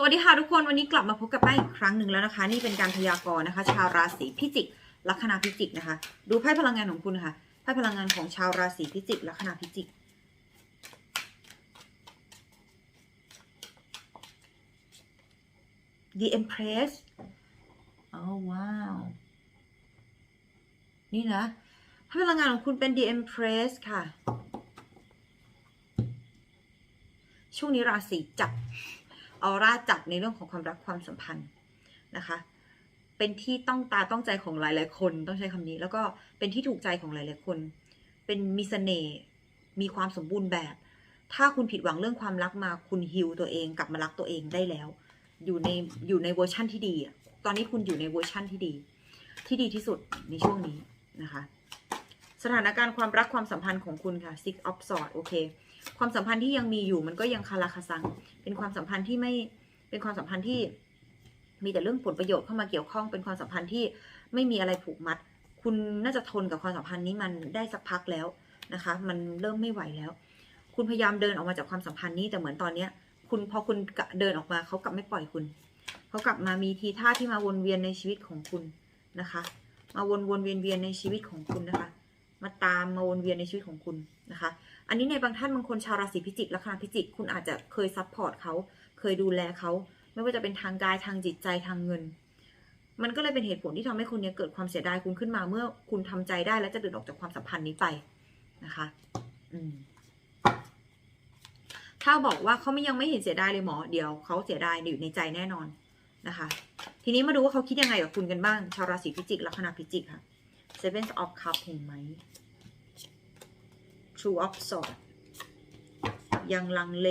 สวัสดีค่ะทุกคนวันนี้กลับมาพบกับป้งอีกครั้งหนึ่งแล้วนะคะ นี่เป็นการพยากรณ์นะคะ ชาวราศีพิจิกลัคนาพิจิกนะคะ ดูไพ่พลังงานของคุณค่ะไพ่พลังงานของชาวราศีพิจิกลัคนาพิจิก The Empress โอ้ว้าว นี่นะไพ่พลังงานของคุณเป็น The Empress ค่ะ ช่วงนี้ราศีจับ ออร่าจับในเรื่องของความรักความสัมพันธ์นะคะ เป็นที่ต้องตาต้องใจของหลายๆ คนต้องใช้คำนี้ แล้วก็เป็นที่ถูกใจของหลายๆ คน เป็นมีเสน่ห์มีความสมบูรณ์แบบ ถ้าคุณผิดหวังเรื่องความรักมาคุณฮิวตัวเองกลับมารักตัวเองได้แล้ว อยู่ในอยู่ในเวอร์ชั่นที่ดีอะตอนนี้คุณอยู่ในเวอร์ชั่นที่ดี ที่ดีที่สุดในช่วงนี้นะคะ สถานการณ์ความรักความสัมพันธ์ของคุณค่ะ six of swords โอเค ความสัมพันธ์ที่ยังมีอยู่มันก็ยังคาราคาซัง เป็นความสัมพันธ์ที่ไม่เป็นความสัมพันธ์ที่ มีแต่เรื่องผลประโยชน์เข้ามาเกี่ยวข้อง เป็นความสัมพันธ์ที่ไม่มีอะไรผูกมัด คุณน่าจะทนกับความสัมพันธ์นี้มันได้สักพักแล้วนะคะ มันเริ่มไม่ไหวแล้ว คุณพยายามเดินออกมาจากความสัมพันธ์นี้แต่เหมือนตอนเนี้ย คุณพอคุณเดินออกมาเขากลับไม่ปล่อยคุณเขากลับมามีทีท่าที่มาวนเวียนในชีวิตของคุณนะคะ มาวนวนเวียนเวียนในชีวิตของคุณนะคะ มาตามมาวนเวียนในชีวิตของคุณนะคะ อันนี้ในบางท่านบางคนชาวราศีพิจิกลัคนาพิจิกคุณอาจจะเคยซัพพอร์ตเขาเคยดูแลเขาไม่ว่าจะเป็นทางกายทางจิตใจทางเงิน มันก็เลยเป็นเหตุผลที่ทำให้คุณเนี่ยเกิดความเสียดายคุณขึ้นมาเมื่อคุณทำใจได้และจะเดินออกจากความสัมพันธ์นี้ไปนะคะ อืมถ้าบอกว่าเขาไม่ยังไม่เห็นเสียดายเลยหมอเดี๋ยวเขาเสียดายอยู่ในใจแน่นอนนะคะ ทีนี้มาดูว่าเขาคิดยังไงกับคุณกันบ้าง ชาวราศีพิจิกลัคนาพิจิกค่ะ Seven of Cup เห็นไหม True of Swords ยังลังเล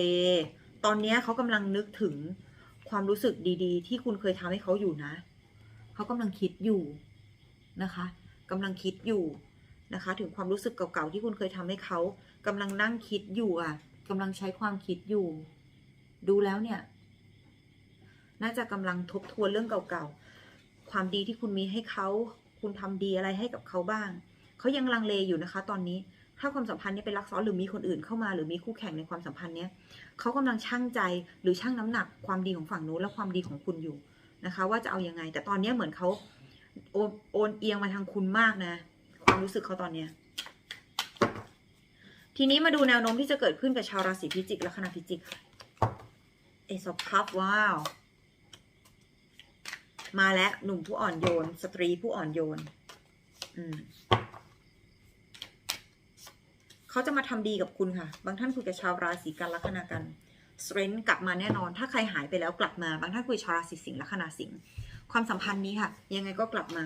ตอนนี้เขากำลังนึกถึงความรู้สึกดีๆ ที่คุณเคยทำให้เขาอยู่นะ เขากำลังคิดอยู่นะคะกำลังคิดอยู่นะคะ ถึงความรู้สึกเก่าๆที่คุณเคยทำให้เขากำลังนั่งคิดอยู่อะกำลังใช้ความคิดอยู่ ดูแล้วเนี่ย น่าจะกำลังทบทวนเรื่องเก่าๆ ความดีที่คุณมีให้เขา คุณทำดีอะไรให้กับเขาบ้าง เขายังลังเลอยู่นะคะ ตอนนี้ ถ้าความสัมพันธ์นี้เป็นรักซ้อนหรือมีคนอื่นเข้ามา หรือมีคู่แข่งในความสัมพันธ์เนี้ยเขากำลังชั่งใจหรือชั่งน้ำหนักความดีของฝั่งโน้นและความดีของคุณอยู่นะคะ ว่าจะเอาอยัางไง แต่ตอนนี้เหมือนเขาโอนโอนเอียงมาทางคุณมากนะ ความรู้สึกเขาตอนเนี้ยทีนี้มาดูแนวโน้มที่จะเกิดขึ้นกับชาวราศีพิจิกและคณะพิจิกค่ะเอซอพับว้าว มาแล้วหนุ่มผู้อ่อนโยน สตรีผู้อ่อนโยน อืมเขาจะมาทำดีกับคุณค่ะ บางท่านคุยกับชาวราศีกันลัคนากันสเตรนท์กลับมาแน่นอน ถ้าใครหายไปแล้วกลับมา บางท่านคุยชาวราศีสิงห์ลัคนาสิงห์ความสัมพันธ์นี้ค่ะ ยังไงก็กลับมา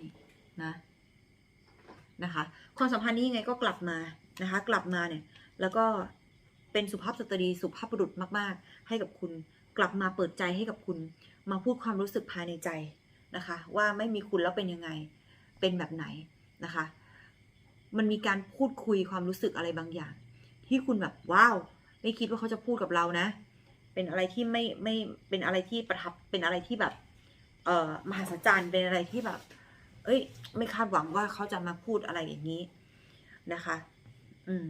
นี่นะนะคะ ความสัมพันธ์นี้ยังไงก็กลับมานะคะ กลับมาเนี่ย แล้วก็เป็นสุภาพสตรีสุภาพบุรุษมาก ๆ ให้กับคุณ กลับมาเปิดใจให้กับคุณ มาพูดความรู้สึกภายในใจนะคะ ว่าไม่มีคุณแล้วเป็นยังไงเป็นแบบไหนนะคะ มันมีการพูดคุยความรู้สึกอะไรบางอย่าง ที่คุณแบบว้าวไม่คิดว่าเขาจะพูดกับเรานะ เป็นอะไรที่ไม่ไม่เป็นอะไรที่ประทับเป็นอะไรที่แบบเอ่อมหัศจรรย์เป็นอะไรที่แบบ เอ้ย ไม่คาดหวังว่าเขาจะมาพูดอะไรอย่างนี้นะคะ อืม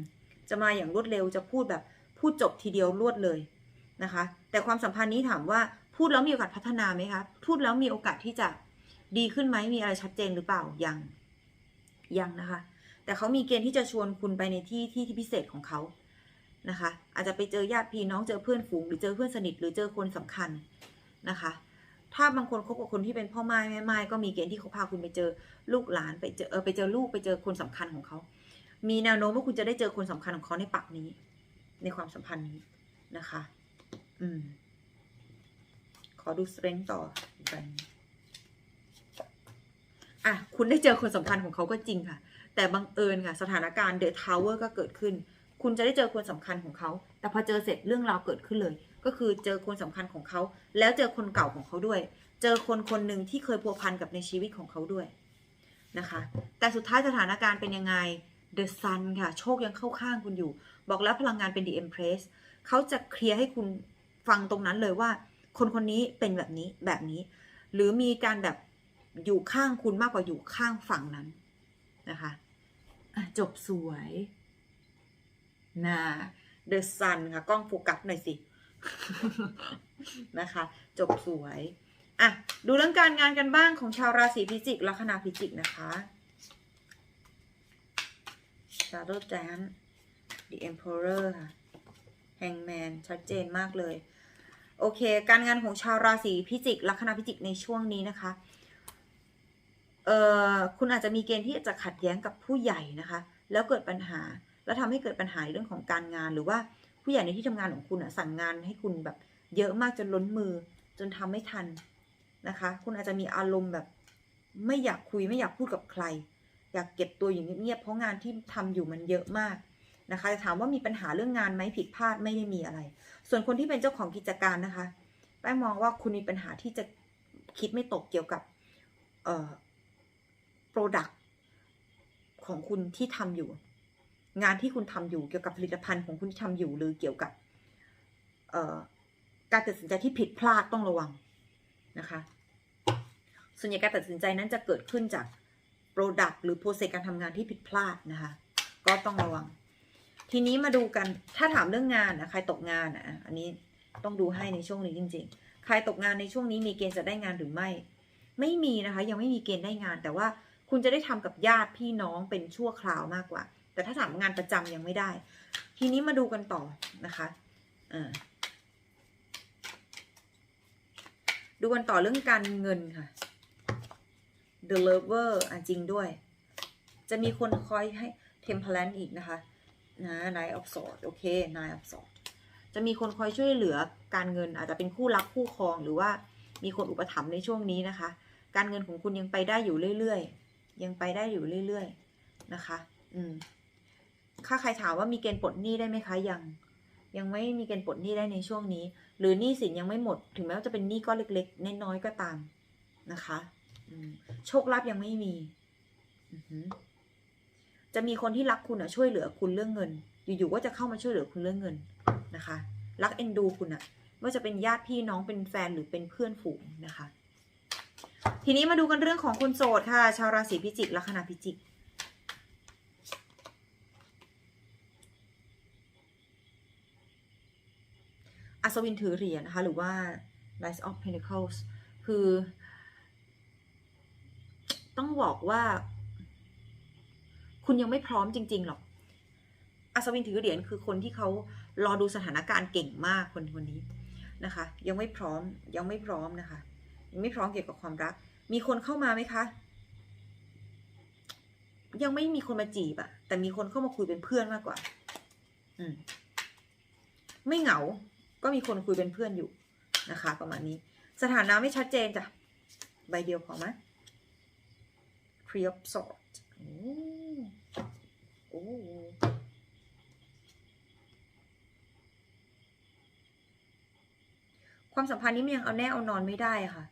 จะมาอย่างรวดเร็วจะพูดแบบพูดจบทีเดียวรวดเลยนะคะ แต่ความสัมพันธ์นี้ถามว่า พูดแล้วมีโอกาสพัฒนาไหมคะ พูดแล้วมีโอกาสที่จะดีขึ้นไหมมีอะไรชัดเจนหรือเปล่า ยัง ยังนะคะ แต่เขามีเกณฑ์ที่จะชวนคุณไปในที่ที่ที่พิเศษของเขา นะคะ อาจจะไปเจอญาติพี่น้อง เจอเพื่อนฝูง หรือเจอเพื่อนสนิท หรือเจอคนสำคัญนะคะ ถ้าบางคนคบกับคนที่เป็นพ่อไม้แม่ไม้ก็มีเกณฑ์ที่เขาพาคุณไปเจอลูกหลานไปเจอเออไปเจอลูกไปเจอคนสำคัญของเขา มีแนวโน้มว่าคุณจะได้เจอคนสำคัญของเขาในปักนี้ ในความสัมพันธ์นี้นะคะ อืม ขอดูสเตรนต่อกใบหนึ่งอะ คุณได้เจอคนสำคัญของเขาก็จริงค่ะ แต่บังเอิญค่ะ สถานการณ์เดอะทาวเวอร์ก็เกิดขึ้น คุณจะได้เจอคนสำคัญของเขา แต่พอเจอเสร็จเรื่องราวเกิดขึ้นเลย ก็คือเจอคนสำคัญของเขา แล้วเจอคนเก่าของเขาด้วย เจอคนคนหนึ่งที่เคยพัวพันกับในชีวิตของเขาด้วยนะคะ แต่สุดท้ายสถานการณ์เป็นยังไง The Sun ค่ะ โชคยังเข้าข้างคุณอยู่ บอกแล้วพลังงานเป็น The Empress เขาจะเคลียร์ให้คุณฟังตรงนั้นเลยว่า คนคนนี้เป็นแบบนี้แบบนี้ หรือมีการแบบอยู่ข้างคุณมากกว่าอยู่ข้างฝั่งนั้นนะคะจบสวยนะ The Sun ค่ะกล้องโฟกัสหน่อยสินะคะ จบสวยอะดูเรื่องการงานกันบ้างของชาวราศีพิจิกลัคนาพิจิกนะคะ Shadow Dance The Emperor ค่ะ Hangman ชัดเจนมากเลย โอเค การงานของชาวราศีพิจิกลัคนาพิจิกในช่วงนี้นะคะ เอ่อ คุณอาจจะมีเกณฑ์ที่จะขัดแย้งกับผู้ใหญ่นะคะ แล้วเกิดปัญหา แล้วทำให้เกิดปัญหาในเรื่องของการงาน หรือว่าผู้ใหญ่ในที่ทำงานของคุณอะสั่งงานให้คุณแบบเยอะมากจนล้นมือ จนทำไม่ทันนะคะ คุณอาจจะมีอารมณ์แบบ ไม่อยากคุยไม่อยากพูดกับใคร อยากเก็บตัวอยู่เงียบๆเพราะงานที่ทำอยู่มันเยอะมาก นะคะจะถามว่ามีปัญหาเรื่องงานไหมผิดพลาดไม่ได้มีอะไร ส่วนคนที่เป็นเจ้าของกิจการนะคะแป้งมองว่าคุณมีปัญหาที่จะคิดไม่ตกเกี่ยวกับเอ่อ product ของคุณที่ทำอยู่ งานที่คุณทำอยู่เกี่ยวกับผลิตภัณฑ์ของคุณที่ทำอยู่หรือเกี่ยวกับเอ่อการตัดสินใจที่ผิดพลาดต้องระวังนะคะ ส่วนใหญ่การตัดสินใจนั้นจะเกิดขึ้นจาก Product หรือโปรเซสการทำงานที่ผิดพลาดนะคะ ก็ต้องระวัง ทีนี้มาดูกันถ้าถามเรื่องงานนะใครตกงานอะอันนี้ต้องดูให้ในช่วงนี้จริง ๆ ใครตกงานในช่วงนี้มีเกณฑ์จะได้งานหรือไม่ ไม่มีนะคะ ยังไม่มีเกณฑ์ได้งาน แต่ว่าคุณจะได้ทำกับญาติพี่น้องเป็นชั่วคราวมากกว่า แต่ถ้าถามงานประจำยังไม่ได้ ทีนี้มาดูกันต่อนะคะอ่าดูกันต่อเรื่องการเงินค่ะ The Lover อะจริงด้วย จะมีคนคอยให้ Temperance อีกนะคะ นะ Nine of Swords โอเค Nine of Swords จะมีคนคอยช่วยเหลือการเงินอาจจะเป็นคู่รักคู่ครองหรือว่ามีคนอุปถัมภ์ในช่วงนี้นะคะ การเงินของคุณยังไปได้อยู่เรื่อยๆ ยังไปได้อยู่เรื่อยๆนะคะ อืมถ้าใครถามว่ามีเกณฑ์ปลดหนี้ได้ไหมคะยังยังไม่มีเกณฑ์ปลดหนี้ได้ในช่วงนี้ หรือหนี้สินยังไม่หมด ถึงแม้ว่าจะเป็นหนี้ก้อนเล็กๆน้อยๆก็ตามนะคะอืมโชคลาภยังไม่มี อือ จะมีคนที่รักคุณอะช่วยเหลือคุณเรื่องเงิน อยู่ๆก็จะเข้ามาช่วยเหลือคุณเรื่องเงินนะคะ รักเอ็นดูคุณอะไม่ว่าจะเป็นญาติพี่น้องเป็นแฟนหรือเป็นเพื่อนฝูงนะคะ ทีนี้มาดูกันเรื่องของคนโสดค่ะ ชาวราศีพิจิกลัคนาพิจิกอัศวินถือเหรียญนะคะ หรือว่า Knight of Pentacles คือ ต้องบอกว่า คุณยังไม่พร้อมจริง ๆ หรอก อัศวินถือเหรียญคือคนที่เขารอดูสถานการณ์เก่งมากคนคนนี้นะคะ ยังไม่พร้อมยังไม่พร้อมนะคะ ยังไม่พร้อมเกี่ยวกับความรัก มีคนเข้ามาไหมคะ ยังไม่มีคนมาจีบอะแต่มีคนเข้ามาคุยเป็นเพื่อนมากกว่า อืมไม่เหงา ก็มีคนคุยเป็นเพื่อนอยู่นะคะ ประมาณนี้ สถานะไม่ชัดเจนจ้ะ ใบเดียวพอไหม Three of Swords โอ้ความสัมพันธ์นี้มันยังเอาแน่เอานอนไม่ได้ค่ะ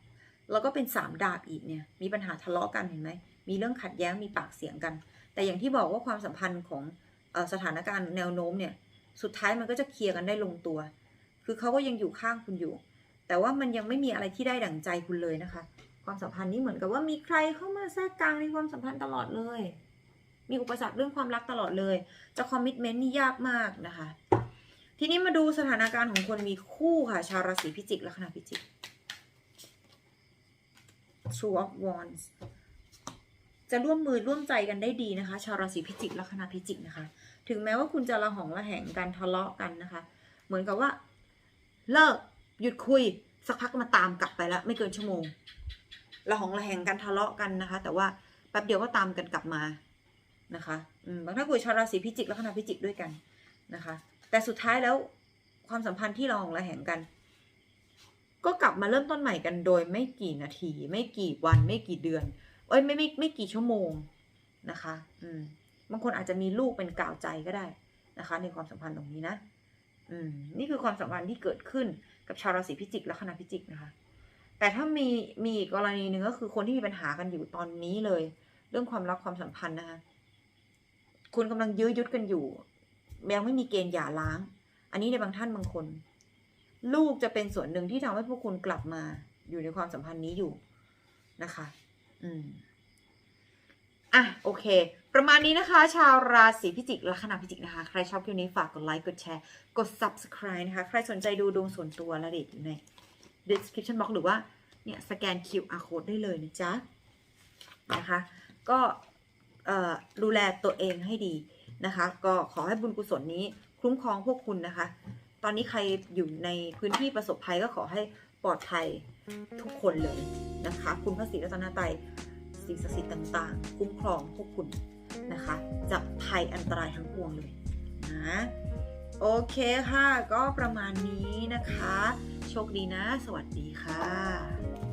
แล้วก็เป็นสามดาบอีกเนี่ย มีปัญหาทะเลาะกันเห็นไหม มีเรื่องขัดแย้ง มีปากเสียงกัน แต่อย่างที่บอกว่าความสัมพันธ์ของอสถานการณ์แนวโน้มเนี่ย สุดท้ายมันก็จะเคลียร์กันได้ลงตัว คือเขาก็ยังอยู่ข้างคุณอยู่ แต่ว่ามันยังไม่มีอะไรที่ได้ดั่งใจคุณเลยนะคะ ความสัมพันธ์นี้เหมือนกับว่ามีใครเข้ามาแทรกกลางในความสัมพันธ์ตลอดเลย มีอุปสรรคเรื่องความรักตลอดเลย จะคอมมิชเมนต์นี่ยากมากนะคะ ทีนี้มาดูสถานการณ์ของคนมีคู่ค่ะ ชาวราศีพิจิกลัคนาพิจิก Two of Wands จะร่วมมือร่วมใจกันได้ดีนะคะ ชาวราศีพิจิกลัคนาพิจิกนะคะ ถึงแม้ว่าคุณจะระหองระแหงกันทะเลาะกันนะคะ เหมือนกับว่า เลิกหยุดคุยสักพักมาตามกลับไปแล้ว ไม่เกินชั่วโมง ระหองระแหงกันทะเลาะกันนะคะ แต่ว่าแป๊บเดียวก็ตามกันกลับมานะคะบางท่านคุยชาวราศีพิจิกแลัคนาพิจิกด้วยกันนะคะ แต่สุดท้ายแล้วความสัมพันธ์ที่ระหองระแหงกัน ก็กลับมาเริ่มต้นใหม่กันโดยไม่กี่นาที ไม่กี่วันไม่กี่เดือน เอ้ยไม่ไม่ไม่กี่ชั่วโมงนะคะ อืมบางคนอาจจะมีลูกเป็นกาวใจก็ได้นะคะ ในความสัมพันธ์ตรงนี้นะ อืมนี่คือความสัมพันธ์ที่เกิดขึ้นกับชาวราศีพิจิกและคณะพิจิกนะคะ แต่ถ้ามีมีอีกกรณีหนึ่งก็คือคนที่มีปัญหากันอยู่ตอนนี้เลย เรื่องความรักความสัมพันธ์นะคะคุณกำลังยื้อยุดกันอยู่ยังไม่มีเกณฑ์หย่าร้าง อันนี้ในบางท่านบางคน ลูกจะเป็นส่วนหนึ่งที่ทำให้พวกคุณกลับมาอยู่ในความสัมพันธ์นี้อยู่นะคะ อืมอะโอเค ประมาณนี้นะคะ ชาวราศีพิจิกลัคนาพิจิกนะคะ ใครชอบคลิปนี้ฝากกดไลค์กดแชร์ กด subscribe นะคะ ใครสนใจดูดวงส่วนตัวและเด็ดอยู่ใน description box หรือว่าเนี่ยสแกน QR code ได้เลยนะจ๊ะนะคะ ก็ดูแลตัวเองให้ดีนะคะ ก็ขอให้บุญกุศลนี้คุ้มครองพวกคุณนะคะ ตอนนี้ใครอยู่ในพื้นที่ประสบภัยก็ขอให้ปลอดภัยทุกคนเลยนะคะ คุณพระศรีรัตนตรัยสิ่งศักดิ์สิทธิ์ต่างๆ คุ้มครองพวกคุณนะคะ จากภัยอันตรายทั้งปวงเลยนะโอเคค่ะ ก็ประมาณนี้นะคะ โชคดีนะ สวัสดีค่ะ